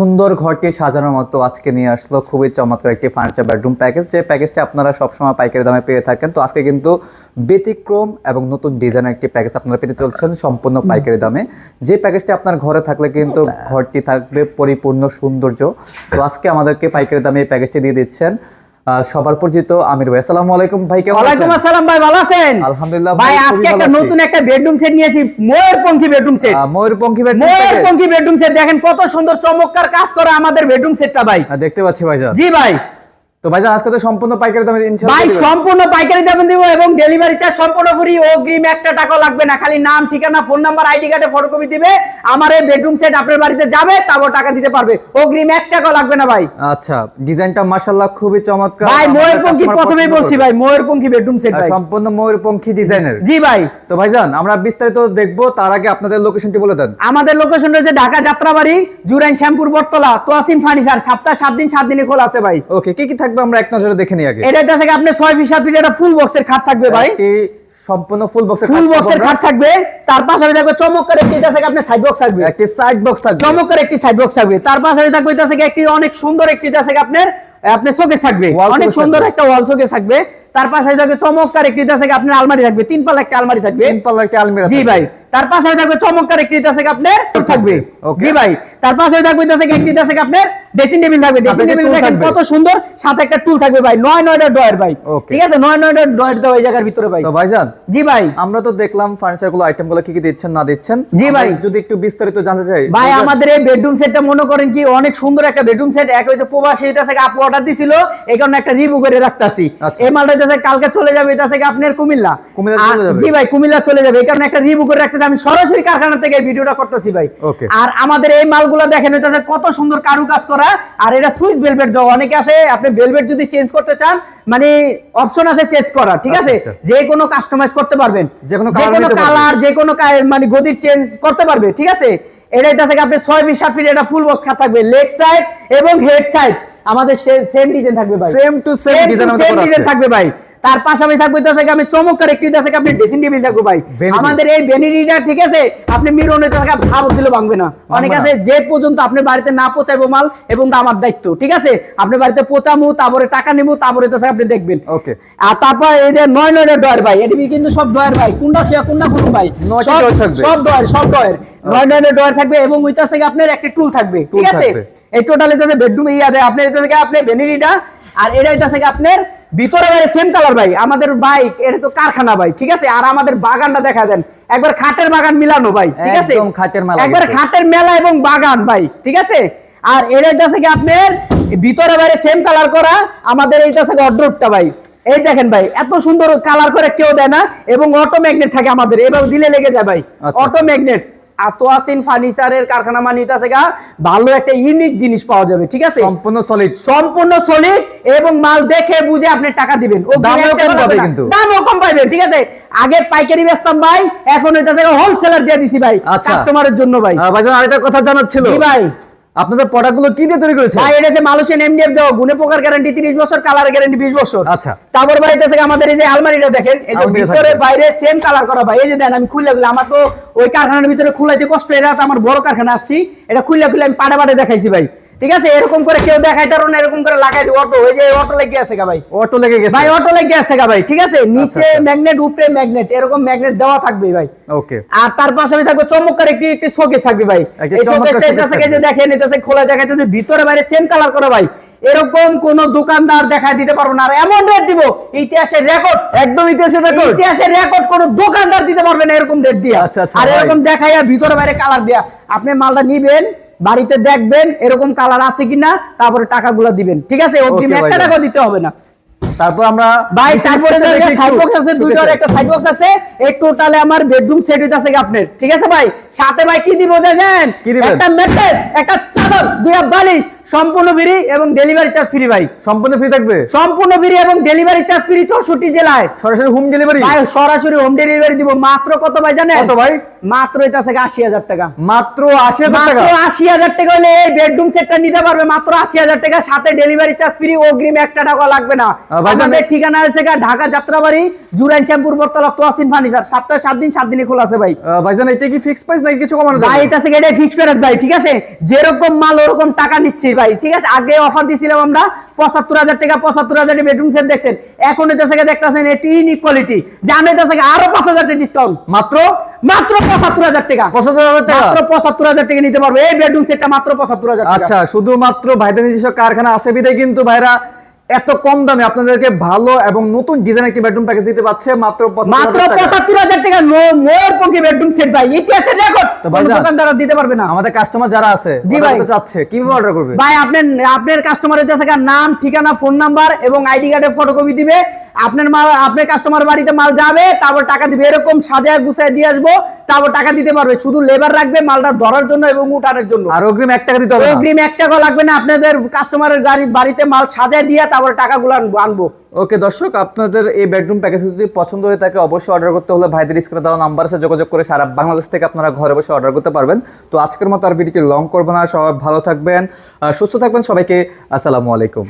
সুন্দর ঘরটি সাজানোর মতো আজকে নিয়ে আসলো। খুবই চমৎকার একটি ফার্নিচার বেডরুম প্যাকেজ যে প্যাকেজটি আপনারা সবসময় পাইকারি দামে পেয়ে থাকেন তো আজকে কিন্তু ব্যতিক্রম এবং নতুন ডিজাইনের একটি প্যাকেজ আপনারা পেতে চলছেন সম্পূর্ণ পাইকারি দামে। যে প্যাকেজটি আপনার ঘরে থাকলে কিন্তু ঘরটি থাকবে পরিপূর্ণ সৌন্দর্য। তো আজকে আমাদেরকে পাইকারি দামে এই প্যাকেজটি দিয়ে দিচ্ছেন সবার পরিচিত আমির ভাই। আসসালামু আলাইকুম ভাই কেমন ওয়ালাইকুম আছেন? আসসালাম ভাই ভালো আছেন? আলহামদুলিল্লাহ ভাই ভাই, আজকে একটা নতুন একটা বেডরুম সেট নিয়েছি ময়ূরপঙ্খী বেডরুম সেট ময়ূরপঙ্খী বেডরুম ময়ূরপঙ্খী বেডরুম সেট দেখেন কত সুন্দর চমৎকার কাজ করে আমাদের বেডরুম সেটটা ভাই। দেখতে পাচ্ছি ভাইজান। জি ভাই। তো ভাইজান আজকে তো সম্পূর্ণ পাইকারি দামে ভাই সম্পূর্ণ পাইকারি দাম দিব এবং ডেলিভারি চার্জ সম্পূর্ণ ফ্রি অগ্রিম একটা টাকাও লাগবে না খালি নাম ঠিকানা ফোন নাম্বার আইডি কার্ডে ফটোকপি দিবে আমার এই বেডরুম সেট আপনার বাড়িতে যাবে তারপর টাকা দিতে পারবে। অগ্রিম এক টাকাও লাগবে না ভাই। আচ্ছা ডিজাইনটা মাশাআল্লাহ খুবই চমৎকার। ভাই ময়ূরপঙ্খী প্রথমেই বলছি। ভাই ময়ূরপঙ্খী বেডরুম সেট ভাই। সম্পূর্ণ ময়ূরপঙ্খী ডিজাইনের জি ভাই। তো ভাইজান আমরা বিস্তারিত দেখব তার আগে আপনাদের লোকেশনটি বলে দেন। আমাদের লোকেশন রয়েছে ঢাকা যাত্রাবাড়ি জুরাইন শ্যামপুর বটতলা তোয়াসিন ফার্নিচার সপ্তাহ সাত দিন সাত দিনে খোলা আছে ভাই। ওকে কি কি থাকবে আমরা এক নজরে দেখে নিই আগে। এটা হচ্ছে কি আপনি ছয় ফিট সাত ফিট একটা ফুল বক্সের খাট থাকবে ভাই। সম্পূর্ণ ফুল বক্সের ফুল বক্সের খাট থাকবে তার পাশাপাশি থাকবে চমৎকার একটি এটা থেকে আপনি সাইড বক্স থাকবে। একটি সাইড বক্স থাকবে। চমৎকার একটি সাইড বক্স থাকবে। তার পাশাপাশি থাকবে এটা থেকে একটি অনেক সুন্দর একটি এটা থেকে আপনার আপনার শোকেস থাকবে। অনেক সুন্দর একটা ওয়াল শোকেস থাকবে। তার পাশাপাশি থাকবে চমৎকার একটি এটা থেকে আপনার আলমারি থাকবে তিন পাল্লা একটা আলমারি থাকবে। তিন পাল্লার একটা আলমারি জি ভাই। তার পাশে থাকবে চমৎকার একটি আছে আপনার? থাকবে. জি ভাই তার পাশে থাকবে একটি আছে আপনার? ড্রেসিং টেবিল থাকবে। ড্রেসিং টেবিল দেখেন কত সুন্দর। সাথে একটা টুল থাকবে ভাই। নয় নয়টা ডয়ার ভাই। ঠিক আছে? নয় নয়টা ডয়ার দেওয়া এই জায়গার ভিতরে ভাই। তো ভাইজান জি ভাই। আমরা তো দেখলাম ফার্নিচারগুলো আইটেমগুলো কি কি দিচ্ছেন না দিচ্ছেন। জি ভাই। যদি একটু বিস্তারিত জানতে চাই ভাই আমাদের এই বেডরুম সেটটা মনে করেন কি অনেক সুন্দর একটা বেডরুম সেট এক হইতে প্রবাসী এটা থেকে আপু অর্ডার দিছিল এই কারণে একটা রিভিউ করে রাখতাছি। আচ্ছা। এই মালটা কালকে চলে যাবে এটা থেকে আপনার কুমিল্লা। কুমিল্লা চলে যাবে? জি ভাই কুমিল্লা চলে যাবে। এই কারণে একটা রিভিউ করে রাখতেছি আমি সরাসরি কারখানা থেকে ভিডিওটা করতেছি ভাই। আর আমাদের এই মালগুলো দেখেন এটা কত সুন্দর কারু কাজ করা। আর এটা সুইচ বেলভেট দেওয়া অনেকে আছে আপনি বেলভেট যদি চেঞ্জ করতে চান মানে অপশন আছে চেঞ্জ করা ঠিক আছে? আচ্ছা, আচ্ছা। যে কোনো কাস্টমাইজ করতে পারবেন। যে কোনো যে কোনো। কালার যে কোনো মানে গদির চেঞ্জ করতে পারবে ঠিক আছে? এটা এটা থেকে আপনি ছয় বিশ সাত ফিট এটা ফুল বক্স খাট থাকবে লেগ সাইড এবং হেড সাইড আমাদের সেম ডিজাইন থাকবে ভাই। সেম টু সেম ডিজাইন থাকবে ভাই। তার পাশাপাশি থাকবে থেকে আমি চমৎকার একটি থেকে আপনি ড্রেসিং টেবিল থাকবে ভাই? আমাদের এই ভ্যানিটিটা ঠিক আছে? আপনি মিরনে থেকে ভাব দিলে ভাঙবে না। অনেক আছে যে পর্যন্ত আপনি বাড়িতে না পৌঁছাইবো মাল এবং আমার দায়িত্ব ঠিক আছে? আপনি বাড়িতে পৌঁছামু তারপরে টাকা নিবো তারপরে থেকে আপনি দেখবেন। Okay. আর তারপর এই যে নয় নয় ডয়ার ভাই এটি কিন্তু সব ডয়ার ভাই? কোনটা সে কোনটা খুলুন ভাই? সব- ডয়ার। সব ডয়ার নয় নয় ডয়ার থাকবে এবং ওইটা থেকে আপনার একটা টুল থাকবে ঠিক আছে? এই টোটাল এটা বেডরুম ইয়া দেয় আপনার এটা থেকে আপনি ভ্যানিটিটা আর এটা এটা থেকে আপনার ভিতরে বাইরে সেম কালার ভাই। আমাদের বাইক এটা তো কারখানা ভাই ঠিক আছে? আর আমাদের বাগানটা দেখা দেন। একবার খাটের বাগান মিলানো ভাই ঠিক আছে? একদম খাটের মেলা একবার খাটের মেলা এবং বাগান ভাই ঠিক আছে? আর এর এটা থেকে আপনার ভিতরে বাইরে সেম কালার করা আমাদের এইটা থেকে অড্রপটা ভাই। এই দেখেন ভাই এত সুন্দর কালার করে কেউ দেয় না এবং অটো ম্যাগনেট থাকে আমাদের এবার দিলে লেগে যায় ভাই। আচ্ছা। অটো ম্যাগনেট আতোয়াসিন ফার্নিচারের কারখানা মানে গা ভালো একটা ইউনিক জিনিস পাওয়া যাবে ঠিক আছে? সম্পূর্ণ সলিড সম্পূর্ণ সলিড এবং মাল দেখে বুঝে আপনি টাকা দিবেন। ও দামও কম পাবে কিন্তু। দামও কম পাইবেন ঠিক আছে? আগে পাইকারি বেচতাম ভাই এখন এটা থেকে হোলসেলার দিয়ে দিছি ভাই আচ্ছা। কাস্টমারের জন্য ভাই। ভাই আরেকটা কথা জানার ছিল। ভাই। আপনাদের প্রোডাক্টগুলো কি দিয়ে তৈরি করেছে? ভাই এটা যে মালয়েশিয়ান এমডিএফ দাও গুণে পোকার গ্যারান্টি 30 বছর কালার গ্যারান্টি 20 বছর। আচ্ছা। তারপর ভাই এটা থেকে আমাদের এই যে আলমারিটা দেখেন এই যে ভিতরে বাইরে সেম কালার করা ভাই এই যে দেন আমি খুলে গেলে আমার তো ওই কারখানার ভিতরে খুলাইতে কষ্ট এটা তো আমার বড় কারখানা আসছি এটা খুলে খুলে আমি পাড়ে পাড়ে দেখাইছি ভাই। ঠিক আছে এরকম করে কেউ দেখাইতে পারো না এরকম করে লাগাই অটো ওই যে অটো লেগে আছে গা ভাই। অটো লেগে গেছে? ভাই অটো লেগে আছে গা ভাই ঠিক আছে? নিচে আচ্ছা। ম্যাগনেট উপরে ম্যাগনেট এরকম ম্যাগনেট দেওয়া থাকবে ভাই। ওকে। আর তার পাশাপাশি থাকবে চমৎকার একটি একটি শোকেস থাকবে ভাই। এই শোকেসটা এটা যে। দেখেন এটা খোলা দেখাইতে ভিতরে বাইরে সেম কালার করে ভাই এরকম কোন দোকানদার দেখাই দিতে পারব না। আর এমন রেট দিব ইতিহাসের রেকর্ড একদম ইতিহাসের রেকর্ড ইতিহাসের রেকর্ড কোন দোকানদার দিতে পারবে না এরকম রেট দিয়ে। আচ্ছা, আচ্ছা, আর এরকম দেখাইয়া ভিতরে বাইরে কালার দেয়া আপনি মালটা নিবেন বাড়িতে দেখবেন এরকম কালার আছে কিনা তারপরে টাকাগুলো দিবেন। ঠিক আছে? অগ্রিম একটা টাকা দিতে হবে না। তারপর আমরা ভাই তারপরে সাইড বক্স আছে দুইটার একটা সাইড বক্স আছে। এই টোটালে আমার বেডরুম সেট হইতাছে কি আপনার। ঠিক আছে ভাই? সাথে ভাই কি দিব কি একটা ম্যাট্রেস একটা চাদর দুইটা বালিশ সম্পূর্ণ ফ্রি এবং ডেলিভারি চার্জ ফ্রি ভাই। সম্পূর্ণ ফ্রি থাকবে? সম্পূর্ণ ফ্রি এবং ডেলিভারি চার্জ ফ্রি চৌষট্টি জেলায়। সরাসরি হোম ডেলিভারি ভাই সরাসরি হোম ডেলিভারি দিব। মাত্র কত ভাই জানেন? কত ভাই? মাত্র এটা থেকে আশি হাজার টাকা। মাত্র আশি হাজার টাকা? আশি হাজার টাকা হলে এই বেডরুম সেটটা নিতে পারবে। মাত্র আশি হাজার টাকা। সাথে ডেলিভারি চার্জ ফ্রি অগ্রিম একটা টাকা লাগবে না। ভাইজান- আমাদের ঠিকানা হচ্ছে ঢাকা যাত্রাবাড়ি জুরাইন শ্যামপুর বর্তলা তোয়াসিন ফার্নিচার। সপ্তাহে সাত দিন সাত দিনে খোলা আছে ভাই। আহ, ভাইজান এটা কি ফিক্স প্রাইস নাকি কিছু কমানো ভাই এটা থেকে এটাই ফিক্স প্রাইস ভাই ঠিক আছে? যেরকম মাল ওরকম টাকা নিচ্ছি ভাই ঠিক আছে? আগে অফার দিছিলাম আমরা পঁচাত্তর হাজার টাকা পঁচাত্তর হাজার বেডরুম সেট দেখছেন? এখন এটা থেকে দেখতেছেন এটি ইন ইকোয়ালিটি জানো এটা থেকে আরও পাঁচ হাজার টাকা ডিসকাউন্ট মাত্র? মাত্র পঁচাত্তর হাজার টাকা। পঁচাত্তর হাজার টাকা? মাত্র পঁচাত্তর হাজার টাকা নিতে পারব। এই বেডরুম সেটটা মাত্র পঁচাত্তর হাজার আচ্ছা শুধুমাত্র ভাইদের নিজস্ব কারখানা আছে বিধায় কিন্তু ভাইরা এত কম দামে আপনাদেরকে ভালো এবং নতুন ডিজাইন একটি বেডরুম প্যাকেজ দিতে পারছে মাত্র মাত্র 75,000 টাকা। পঁচাত্তর হাজার টাকা। মোর পক্ষে বেডরুম সেট ভাই। ইতিহাসের রেকর্ড দোকানদার দিতে পারবে না। আমাদের কাস্টমার যারা আছে জি ভাই। চাচ্ছে। কীভাবে অর্ডার করবে? ভাই আপনার আপনার কাস্টমারের কাছে নাম ঠিকানা ফোন নাম্বার এবং আইডি কার্ডের ফটোকপি দিবে। আপনার মাল আপনার কাস্টমার বাড়িতে মাল যাবে তারপর টাকা দিবে। এরকম সাজায় গুছায় দিয়ে আসব তারপর টাকা দিতে পারবে। শুধু লেবার রাখবে মালটা ধরার জন্য এবং উঠানোর জন্য। আর অগ্রিম এক টাকা দিতে হবে অগ্রিম এক টাকা লাগবে না আপনাদের কাস্টমারের গাড়ি বাড়িতে মাল সাজায় দিয়ে তারপর টাকাগুলো আনব আনব। ওকে দর্শক আপনাদের এই বেডরুম প্যাকেজ যদি পছন্দ হয়ে থাকে অবশ্যই অর্ডার করতে হলে ভাইদের স্ক্রিনে দেওয়া নাম্বার আছে যোগাযোগ করে সারা বাংলাদেশ থেকে আপনারা ঘরে বসে অর্ডার করতে পারবেন। তো আজকের মতো আর ভিডিওটি লং করব না সবাই ভালো থাকবেন সুস্থ থাকবেন সবাইকে আসসালামু আলাইকুম।